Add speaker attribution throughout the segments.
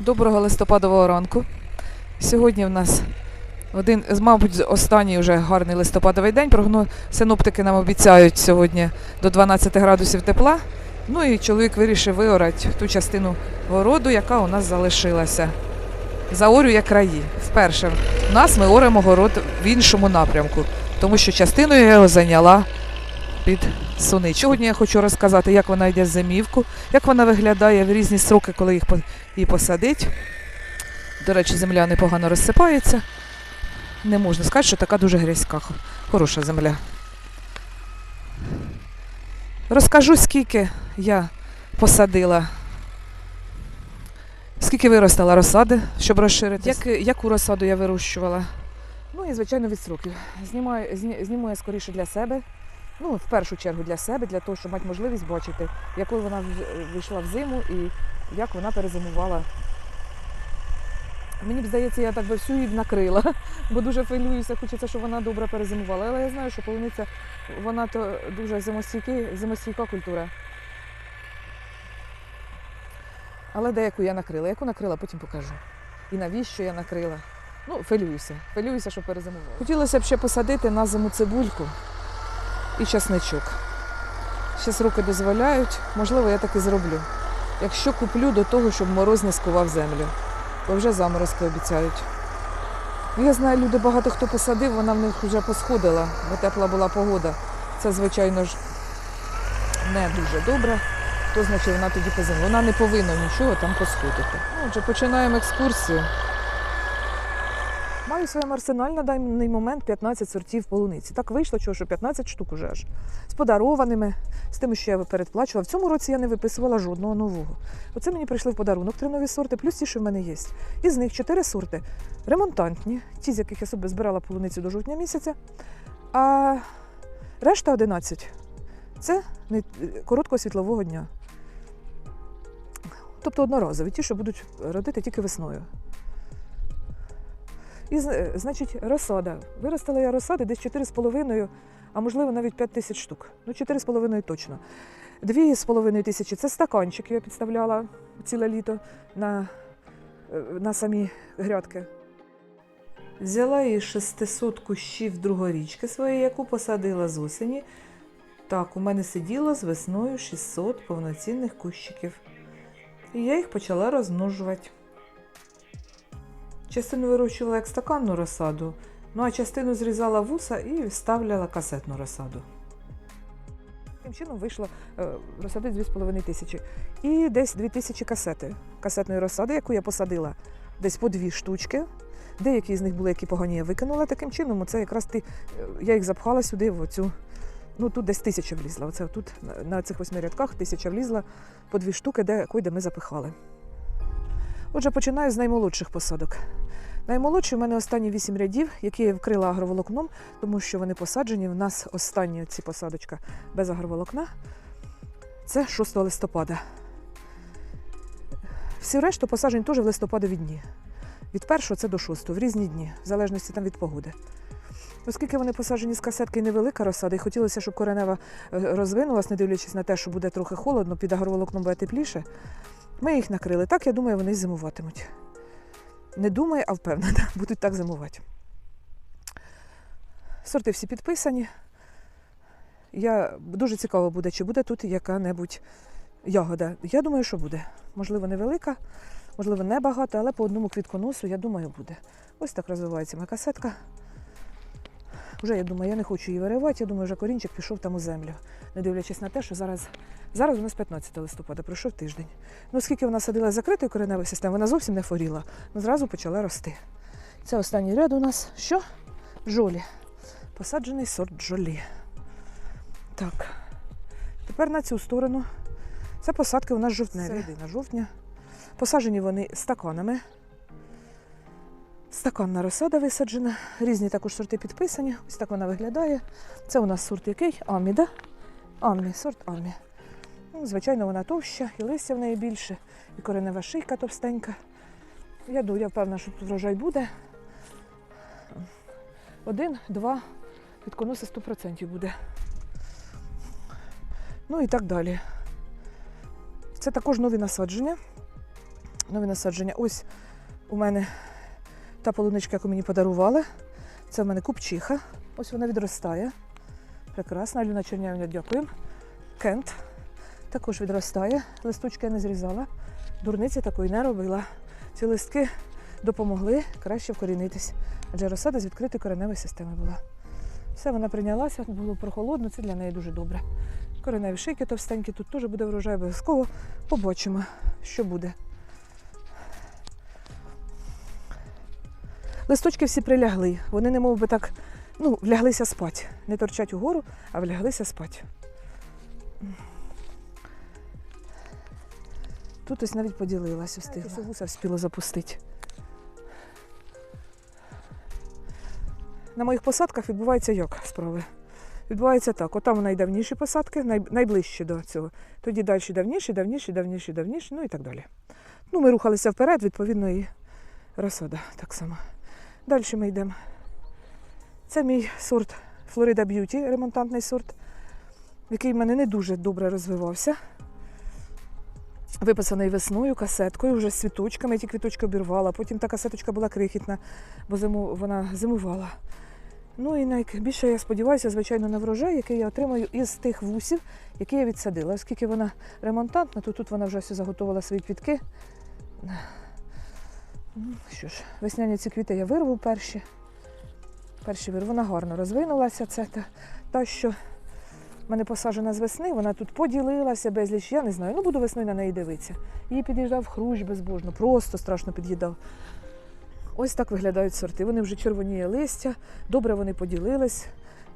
Speaker 1: Доброго листопадового ранку. Сьогодні в нас один, мабуть, останній вже гарний листопадовий день. Прогноз синоптики нам обіцяють сьогодні до 12 градусів тепла. Ну і чоловік вирішив виорати ту частину городу, яка у нас залишилася. Заорює краї. Вперше у нас ми оремо город в іншому напрямку, тому що частиною його зайняла під суни. Сьогодні я хочу розказати, як вона йде в зимівку, як вона виглядає в різні сроки, коли їх її посадить. До речі, земля непогано розсипається. Не можна сказати, що така дуже грязька. Хороша земля. Розкажу, скільки я посадила. Скільки виростала розсади, щоб розширити. Як, яку розсаду я вирощувала? Ну і, звичайно, від сроків. Знімаю, зні- зніму я скоріше для себе. Ну, в першу чергу для себе, для того, щоб мати можливість бачити, якою вона вийшла в зиму і як вона перезимувала. Мені б здається, я так би всю її накрила, бо дуже хвилююся, хочеться, щоб вона добре перезимувала. Але я знаю, що полуниця вона то дуже зимостійка культура. Але деяку я накрила. Яку накрила, потім покажу. І навіщо я накрила. Ну, хвилююся. Хвилююся, що перезимувала. Хотілося б ще посадити на зиму цибульку і часничок. Щас руки дозволяють, можливо, я так і зроблю. Якщо куплю до того, щоб мороз не скував землю, бо вже заморозки обіцяють. Ну, Я знаю, люди багато хто посадив, вона в них вже посходила, бо тепла була погода. Це, звичайно ж, не дуже добре. То значить вона тоді позимує. Вона не повинна нічого там посходити. Отже, починаємо екскурсію. Маю в своєму арсеналі на даний момент 15 сортів полуниці. Так вийшло, що 15 штук уже аж. З подарованими, з тими, що я передплачувала. В цьому році я не виписувала жодного нового. Оце мені прийшли в подарунок три нові сорти, плюс ті, що в мене є. Із них чотири сорти ремонтантні, ті, з яких я собі збирала полуницю до жовтня місяця. А решта 11 це короткого світлового дня. Тобто одноразові, ті, що будуть родити тільки весною. І, значить, розсада. Виростила я розсади десь 4,5, а можливо навіть 5 тисяч штук. Ну, 4,5 точно. 2,5 тисячі це стаканчик, я підставляла ціле літо на, е, на самі грядки. Взяла її 600 кущів другорічки своєї, яку посадила з осені. Так, у мене сиділо з весною 600 повноцінних кущиків. І я їх почала розмножувати. Частину вирощувала як стаканну розсаду, ну а частину зрізала вуса і ставляла касетну розсаду. Таким чином вийшло е, розсади 2,5 тисячі. І десь 2 тисячі касети касетної розсади, яку я посадила десь по дві штучки. Деякі з них були, які погані, я викинула таким чином. Це якраз ти, е, я їх запхала сюди, в оцю. Ну тут десь тисяча влізла. Оце тут на- цих восьми рядках тисяча влізла по дві штуки, де, де ми запихали. Отже, починаю з наймолодших посадок. Наймолодші в мене останні вісім рядів, які я вкрила агроволокном, тому що вони посаджені. В нас останні ці посадочка без агроволокна. Це 6 листопада. Всі решту посаджені теж в листопадові дні. Від 1 це до 6, в різні дні, в залежності там від погоди. Оскільки вони посаджені з касетки невелика розсада, і хотілося, щоб коренева е, розвинулась, не дивлячись на те, що буде трохи холодно, під агроволокном буде тепліше, ми їх накрили. Так, я думаю, вони зимуватимуть. Не думаю, а впевнена, будуть так зимувати. Сорти всі підписані. Я дуже цікаво буде, чи буде тут яка-небудь ягода. Я думаю, що буде. Можливо, невелика, можливо, небагато, але по одному квітконосу, я думаю, буде. Ось так розвивається моя касетка. Вже я думаю, я не хочу її виривати. Я думаю, вже корінчик пішов там у землю, не дивлячись на те, що зараз, зараз у нас 15 листопада, пройшов тиждень. Ну, оскільки вона садила закритою кореневою системою, вона зовсім не хворіла, але зразу почала рости. Це останній ряд у нас що? Жолі. Посаджений сорт жолі. Так. Тепер на цю сторону. Це посадки у нас жовтневі. Середина жовтня. Посаджені вони стаканами. Стаканна розсада висаджена. Різні також сорти підписані. Ось так вона виглядає. Це у нас сорт який? Амі, да? Амі, сорт Амі. Ну, звичайно, вона товща, і листя в неї більше, і коренева шийка товстенька. Я думаю, я впевнена, що тут врожай буде. Один, два, підконоси 100% буде. Ну і так далі. Це також нові насадження. Нові насадження. Ось у мене та полуничка, яку мені подарували. Це в мене купчиха. Ось вона відростає. Прекрасна. Альона Чернявня, дякую. Кент також відростає. Листочки я не зрізала. Дурниці такої не робила. Ці листки допомогли краще вкорінитись. Адже розсада з відкритої кореневої системи була. Все, вона прийнялася, було прохолодно, це для неї дуже добре. Кореневі шийки товстенькі, тут теж буде врожай обов'язково. Побачимо, що буде. Листочки всі прилягли. Вони не мов би так, ну, вляглися спать. Не торчать угору, а вляглися спать. Тут ось навіть поділилась, встигла. Вуса встигла запустити. На моїх посадках відбувається як справи? Відбувається так. Отам найдавніші посадки, най- найближчі до цього. Тоді далі давніші, давніші, давніші, давніші, ну і так далі. Ну, ми рухалися вперед, відповідно, і розсада так само. Далі ми йдемо. Це мій сорт Florida Beauty, ремонтантний сорт, який в мене не дуже добре розвивався. Виписаний весною, касеткою, вже з цвіточками, я ті квіточки обірвала. Потім та касеточка була крихітна, бо зиму, вона зимувала. Ну і найбільше я сподіваюся, звичайно, на врожай, який я отримаю із тих вусів, які я відсадила. Оскільки вона ремонтантна, то тут вона вже все заготовила свої квітки. Ну, Що ж, весняні ці квіти я вирву перші. Перші вирву, вона гарно розвинулася. Це та, та що в мене посаджена з весни, вона тут поділилася безліч, я не знаю. Ну, буду весною на неї дивитися. Її під'їжджав хрущ безбожно, просто страшно під'їдав. Ось так виглядають сорти. Вони вже червоніє листя, добре вони поділились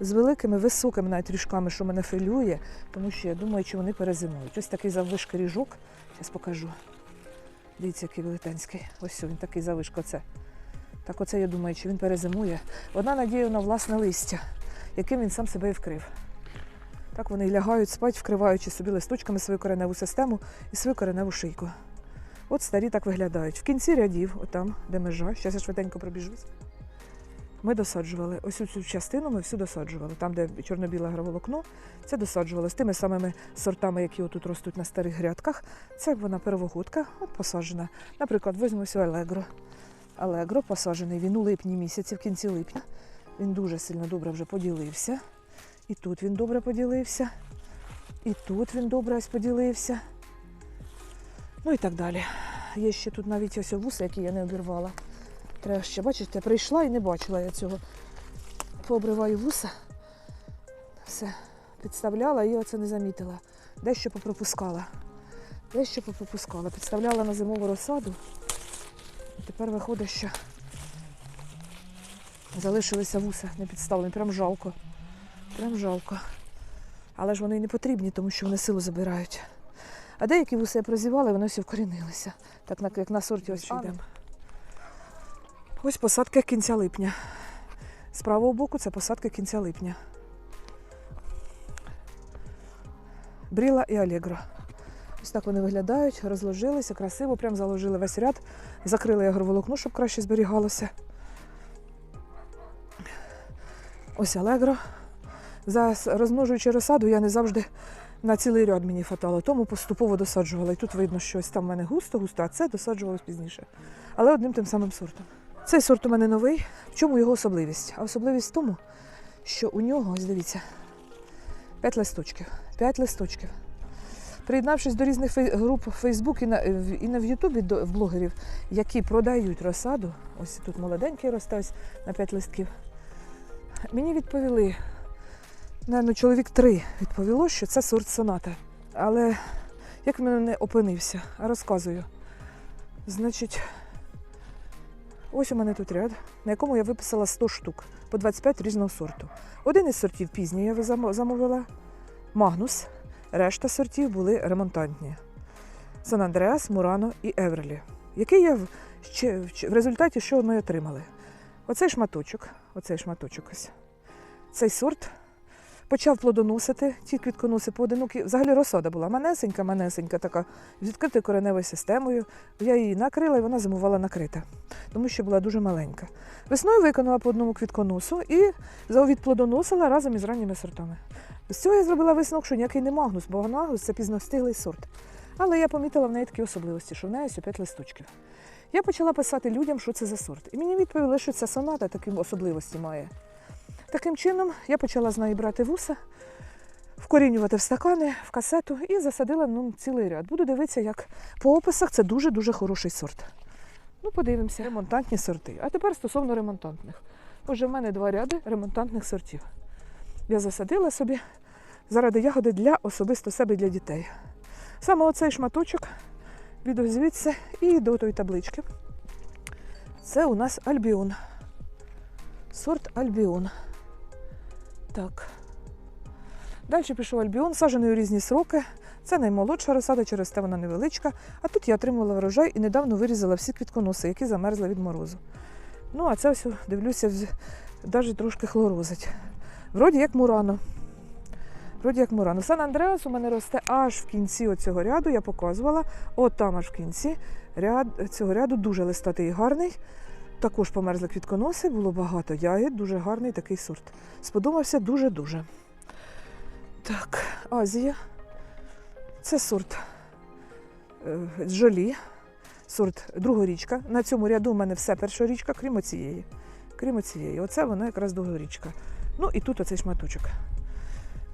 Speaker 1: з великими високими навіть ріжками, що мене хвилює, тому що я думаю, чи вони перезимують. Ось такий заввишки ріжок. Зараз покажу. Дивіться, який велетенський. Ось він такий завишко. Це. Так оце я думаю, чи він перезимує. Одна надія на власне листя, яким він сам себе і вкрив. Так вони лягають спать, вкриваючи собі листочками свою кореневу систему і свою кореневу шийку. От старі так виглядають. В кінці рядів, отам, де межа, зараз я швиденько пробіжусь. Ми досаджували. Ось цю частину ми всю досаджували. Там, де чорно-біле граволокно, це досаджували з тими самими сортами, які отут ростуть на старих грядках. Це вона первогодка, от посаджена. Наприклад, візьмемо ось Алегро. Алегро посаджений він у липні місяці, в кінці липня. Він дуже сильно добре вже поділився. І тут він добре поділився. І тут він добре ось поділився. Ну і так далі. Є ще тут навіть ось вуса, які я не обірвала. Треба ще, бачите, прийшла і не бачила я цього. Пообриваю вуса. Все, підставляла і оце не замітила. Дещо попропускала. Дещо попропускала. Підставляла на зимову розсаду. Тепер виходить, що залишилися вуса не підставлені. Прям жалко. Прям жалко. Але ж вони й не потрібні, тому що вони силу забирають. А деякі вуси я прозівала, вони всі вкорінилися. Так як на сорті ось йдемо. Ось посадки кінця липня. З правого боку це посадки кінця липня. Бріла і Алегро. Ось так вони виглядають, розложилися, красиво, прям заложили весь ряд, закрили агроволокно, щоб краще зберігалося. Ось Алегро. Зараз розмножуючи розсаду, я не завжди на цілий ряд мені фатало, тому поступово досаджувала. І тут видно, що ось там в мене густо-густо, а це досаджувалось пізніше. Але одним тим самим сортом. Цей сорт у мене новий. В чому його особливість? А особливість в тому, що у нього, ось дивіться, 5 листочків. 5 листочків. Приєднавшись до різних груп в Фейсбук і на, і на в Ютубі до в блогерів, які продають розсаду, ось тут молоденький росте ось на 5 листків. Мені відповіли, Наверно, чоловік три відповіло, що це сорт соната. Але як в мене не опинився, розказую. Значить, ось у мене тут ряд, на якому я виписала 100 штук по 25 різного сорту. Один із сортів пізній я замовила Магнус. Решта сортів були ремонтантні. Сан Андреас, Мурано і Еврелі. Який я в, ще, в- результаті що ми отримали? Оцей шматочок, оцей шматочок ось. Цей сорт почав плодоносити, ті квітконоси поодинокі. Взагалі розсада була манесенька, манесенька така, з відкритою кореневою системою. Я її накрила і вона зимувала накрита, тому що була дуже маленька. Весною виконала по одному квітконосу і відплодоносила разом із ранніми сортами. З цього я зробила висновок, що ніякий не магнус, бо магнус це пізностиглий сорт. Але я помітила в неї такі особливості, що в неї ось 5 листочків. Я почала писати людям, що це за сорт. І мені відповіли, що ця соната такі особливості має. Таким чином я почала з неї брати вуса, вкорінювати в стакани, в касету і засадила ну, цілий ряд. Буду дивитися, як по описах це дуже-дуже хороший сорт. Ну, подивимося, ремонтантні сорти. А тепер стосовно ремонтантних. Отже, в мене два ряди ремонтантних сортів. Я засадила собі заради ягоди для особисто себе для дітей. Саме оцей шматочок від звідси і до тої таблички. Це у нас альбіон. Сорт альбіон. Так. Далі пішов альбіон, саджений у різні сроки. Це наймолодша розсада, через те вона невеличка. А тут я отримувала врожай і недавно вирізала всі квітконоси, які замерзли від морозу. Ну, а це ось, дивлюся, навіть трошки хлорозить. Вроді як мурано. Вроді як мурано. Сан Андреас у мене росте аж в кінці оцього ряду, я показувала. От там аж в кінці ряд, цього ряду дуже листатий і гарний. Також померзли квітконоси, було багато ягід, дуже гарний такий сорт. Сподобався дуже-дуже. Так, Азія. Це сорт е, жолі, сорт другорічка. На цьому ряду у мене все першорічка, крім оцієї. Крім оцієї. Оце вона якраз другорічка. Ну і тут оцей шматочок.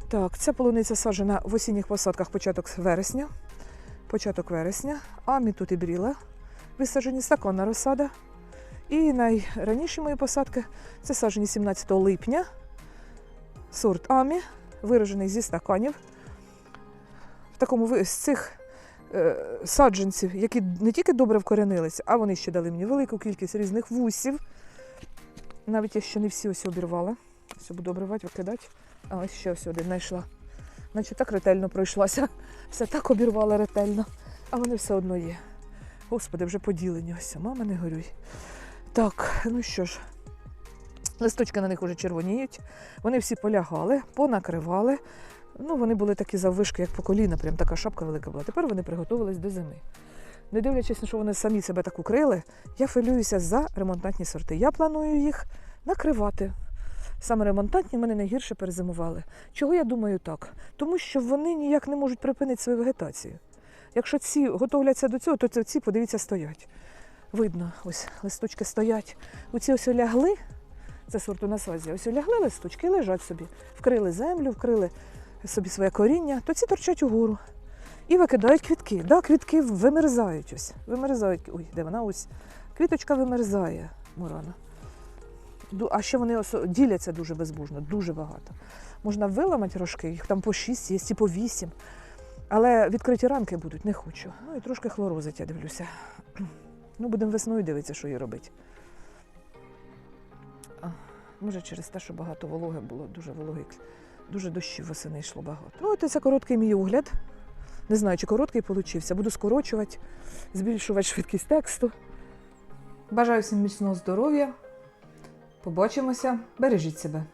Speaker 1: Так, ця полуниця саджена в осінніх посадках початок вересня. Початок вересня. Амі тут і бріла. Висаджені стаканна розсада. І найраніші мої посадки це саджені 17 липня. Сорт Амі, виражений зі стаканів. В такому з цих е, саджанців, які не тільки добре вкоренилися, а вони ще дали мені велику кількість різних вусів. Навіть я ще не всі ось обірвала. Все буду обривати, викидати. А ось ще ось один знайшла. Наче так ретельно пройшлася. Все так обірвала ретельно, а вони все одно є. Господи, вже поділені. Ось, мама, не горюй. Так, ну що ж, листочки на них уже червоніють. Вони всі полягали, понакривали. Ну, вони були такі заввишки, як по коліна, прям така шапка велика була. Тепер вони приготувались до зими. Не дивлячись на що вони самі себе так укрили, я хвилююся за ремонтантні сорти. Я планую їх накривати. Саме ремонтантні мене найгірше перезимували. Чого я думаю так? Тому що вони ніяк не можуть припинити свою вегетацію. Якщо ці готовляться до цього, то ці, подивіться, стоять. Видно, ось листочки стоять. Оці ось лягли, це сорт у нас Азія, ось лягли листочки і лежать собі. Вкрили землю, вкрили собі своє коріння, то ці торчать угору. І викидають квітки. Да, квітки вимерзають ось. Вимерзають. Ой, де вона ось. Квіточка вимерзає, Мурана. А ще вони діляться дуже безбожно, дуже багато. Можна виламати рожки, їх там по 6 є, і по 8. Але відкриті ранки будуть, не хочу. Ну і трошки хлорозить, я дивлюся. Ну, будемо весною дивитися, що їй робити. А, може, через те, що багато вологи було, дуже вологий, дуже дощів восени йшло багато. Ну, це короткий мій огляд. Не знаю, чи короткий получився. Буду скорочувати, збільшувати швидкість тексту. Бажаю всім міцного здоров'я. Побачимося. Бережіть себе.